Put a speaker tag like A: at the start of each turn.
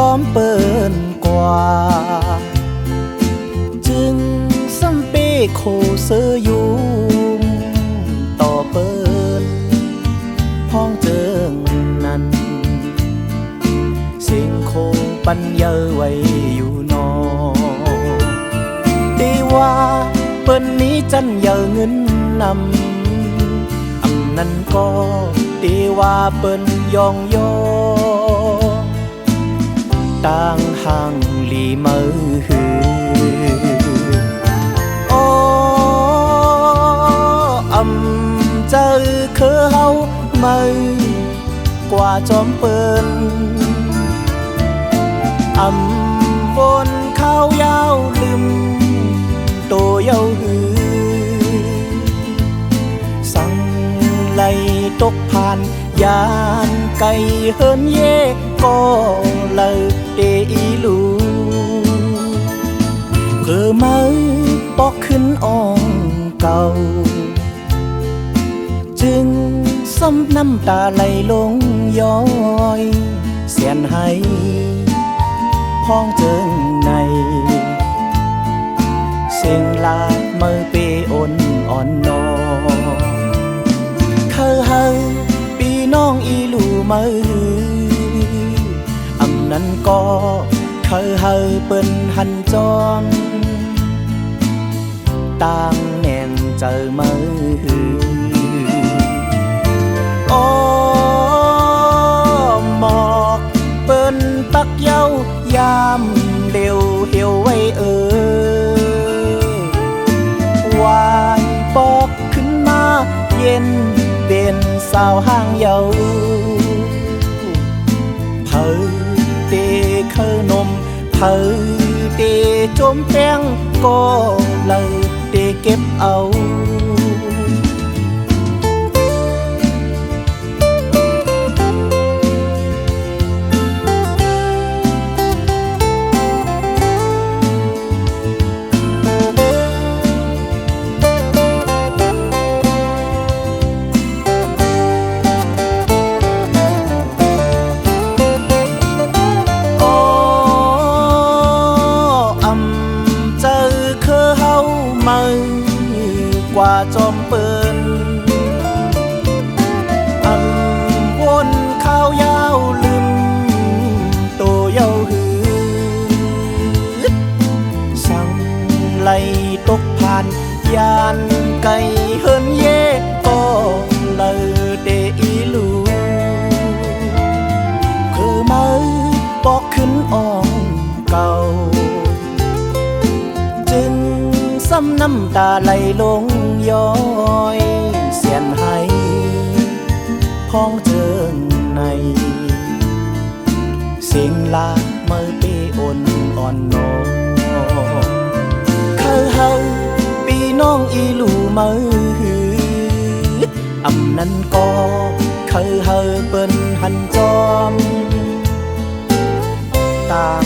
A: จอมเปิ้นกว่า จึงสัมเปโคเสอยู่ต่อเปิ้นพ้องเจิงนั้น เสียงโคปันเยอไว้อยู่นอดีว่าเปิ้นนี้จันเยอเงินนำอำนั้นก็ดีว่าเปิ้นยองโย ต่างห่างหลีมือหือโอ้อำเจอคือเฮามือกว่าจอมเปิ้นอำวนข้าวยาวลืมโตยาวหือสั่งไลตกผ่านยานไก่เฮินเย่ก็ ซำน้ำตาไหลลงย้อยเสียนให้พ้องเจิงใน เสียงลาดมือเปอ่อนอ่อนนอนเคยเฮาปีน้องอีลูมืออำนั้นก็เคยเฮาเปิ้นหันจอนต่างแน่งเจอมือาวห้างเยาเผอเตเคอนมเผอเตจมแป้งก็เลยเตเก็บเอา ไล่ตกผ่านยานไก่เฮินเย่ก็เลยเดอีลูคือมือปอกขึ้นอ่อง ไหลลงย้อยเสียนให้พ้องเจิงในเสียงลามือเปอ่อนอ่อนนองเคยเฮาปีน้องอีลูมือหืออำนั้นก็เคยเฮาเปิ้นหันจอมต่างแหน่งเจอมือหือ